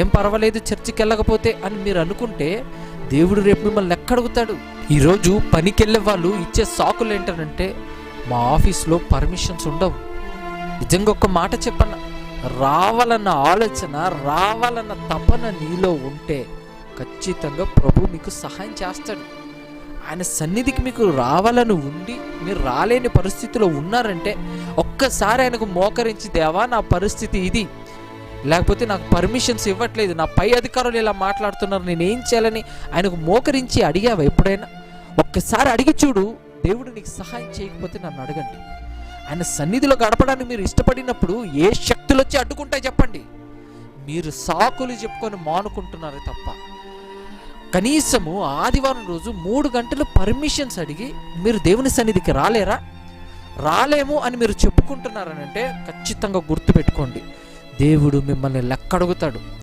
ఏం పర్వాలేదు చర్చికి వెళ్ళకపోతే అని మీరు అనుకుంటే దేవుడు రేపు మిమ్మల్ని ఎక్కడుగుతాడు ఈరోజు పనికి వెళ్ళే వాళ్ళు ఇచ్చే సాకులు ఏంటనంటే మా ఆఫీస్లో పర్మిషన్స్ ఉండవు. నిజంగా ఒక మాట చెప్పన్న రావాలన్న ఆలోచన రావాలన్న తపన నీలో ఉంటే ఖచ్చితంగా ప్రభు మీకు సహాయం చేస్తాడు. ఆయన సన్నిధికి మీకు రావాలని ఉండి మీరు రాలేని పరిస్థితిలో ఉన్నారంటే ఒక్కసారి ఆయనకు మోకరించి దేవా నా పరిస్థితి ఇది. లేకపోతే నాకు పర్మిషన్స్ ఇవ్వట్లేదు. నా పై అధికారులు ఇలా మాట్లాడుతున్నారు. నేను ఏం చేయాలని ఆయనకు మోకరించి అడిగావా ఎప్పుడైనా? ఒక్కసారి అడిగి చూడు. దేవుడు నీకు సహాయం చేయకపోతే నన్ను అడగండి. ఆయన సన్నిధిలో గడపడానికి మీరు ఇష్టపడినప్పుడు ఏ శక్తులు వచ్చి అడ్డుకుంటాయి చెప్పండి. మీరు సాకులు చెప్పుకొని మానుకుంటున్నారు తప్ప. కనీసము ఆదివారం రోజు మూడు గంటలు పర్మిషన్స్ అడిగి మీరు దేవుని సన్నిధికి రాలేరా? రాలేము అని మీరు చెప్పుకుంటున్నారనంటే ఖచ్చితంగా గుర్తుపెట్టుకోండి. దేవుడు మిమ్మల్ని లెక్కడుగుతాడు.